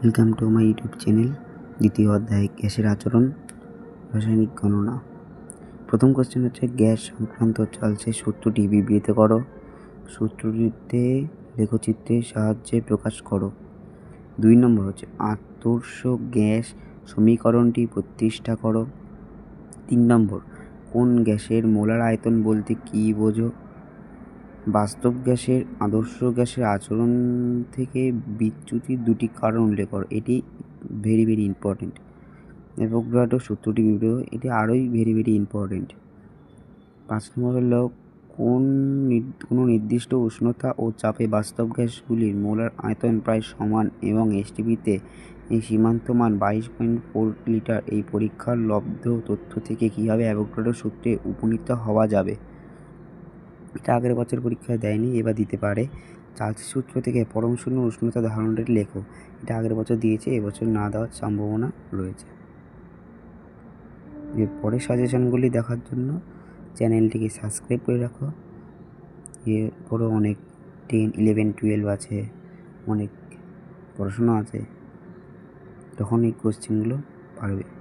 Welcome to my YouTube channel দ্বিতীয় অধ্যায়, গ্যাসের আচরণ, রাসায়নিক গণনা। প্রথম কোশ্চেন হচ্ছে, গ্যাস সংক্রান্ত চলছে সূত্রটি বিবৃত করো। সূত্রটিতে লেখচিত্রের সাহায্যে প্রকাশ করো। দুই নম্বর হচ্ছে, আদর্শ গ্যাস সমীকরণটি প্রতিষ্ঠা করো। তিন নম্বর, কোন গ্যাসের মোলার আয়তন বলতে কী বোঝো? বাস্তব গ্যাসের, আদর্শ গ্যাসের আচরণ থেকে বিচ্যুতির দুটি কারণ উল্লেখ করো। এটি ভেরি ভেরি ইম্পর্টেন্ট অ্যাভোগাড্রো সূত্রটি বিবৃত, এটি আরোই ভেরি ভেরি ইম্পর্টেন্ট পাঁচ নম্বর হলো, কোন কোনো নির্দিষ্ট উষ্ণতা ও চাপে বাস্তব গ্যাসগুলির মোলার আয়তন প্রায় সমান এবং এসটিপিতে এই সীমান্ত মান বাইশ পয়েন্ট ফোর লিটার, এই পরীক্ষার লব্ধ তথ্য থেকে কীভাবে অ্যাভোগাড্রো সূত্রে উপনীত হওয়া যাবে? এটা আগের বছর পরীক্ষায় দেয়নি, এবার দিতে পারে। চার্লস সূত্র থেকে পরম শূন্য উষ্ণতা ধারণের লেখো। এটা আগের বছর দিয়েছে, এবছর না দেওয়ার সম্ভাবনা রয়েছে। এর পরের সাজেশনগুলি দেখার জন্য চ্যানেলটিকে সাবস্ক্রাইব করে রাখো। এরপরও অনেক টেন, ইলেভেন, টুয়েলভ আছে, অনেক পড়াশোনা আছে। তখন এই কোশ্চেনগুলো পারবে।